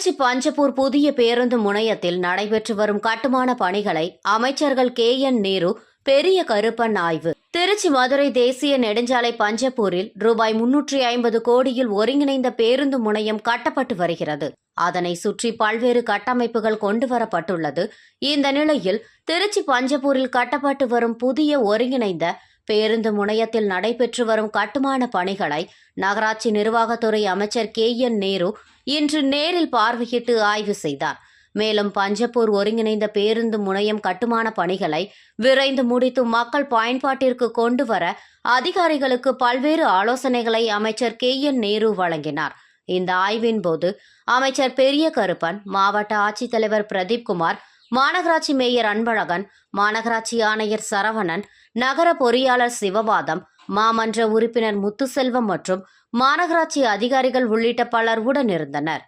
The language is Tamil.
திருச்சி பஞ்சப்பூர் புதிய பேருந்து முனையத்தில் நடைபெற்று வரும் கட்டுமான பணிகளை அமைச்சர்கள் கே என் நேரு பெரிய கருப்பன் ஆய்வு. திருச்சி மதுரை தேசிய நெடுஞ்சாலை பஞ்சப்பூரில் ரூபாய் முன்னூற்றி ஐம்பது கோடியில் ஒருங்கிணைந்த பேருந்து முனையம் கட்டப்பட்டு வருகிறது. அதனை சுற்றி பல்வேறு கட்டமைப்புகள் கொண்டுவரப்பட்டுள்ளது இந்த நிலையில் திருச்சி பஞ்சப்பூரில் கட்டப்பட்டு வரும் புதிய ஒருங்கிணைந்த பேருந்து முனையத்தில் நடைபெற்று வரும் கட்டுமான பணிகளை நகராட்சி நிர்வாகத்துறை அமைச்சர் கே என் நேரு இன்று நேரில் பார்வையிட்டு ஆய்வு செய்தார். மேலும் பஞ்சப்பூர் ஒருங்கிணைந்த பேருந்து முனையம் கட்டுமான பணிகளை விரைந்து முடித்து மக்கள் பயன்பாட்டிற்கு கொண்டு வர அதிகாரிகளுக்கு பல்வேறு ஆலோசனைகளை அமைச்சர் கே என் நேரு வழங்கினார். இந்த ஆய்வின் போது அமைச்சர் பெரிய கருப்பன் மாவட்ட ஆட்சித்தலைவர் பிரதீப் குமார் மாநகராட்சி மேயர் அன்பழகன் மாநகராட்சி ஆணையர் சரவணன் நகர பொறியாளர் சிவபாதம் மாமன்ற உறுப்பினர் முத்துசெல்வம் மற்றும் மாநகராட்சி அதிகாரிகள் உள்ளிட்ட பலர் உடனிருந்தனர்.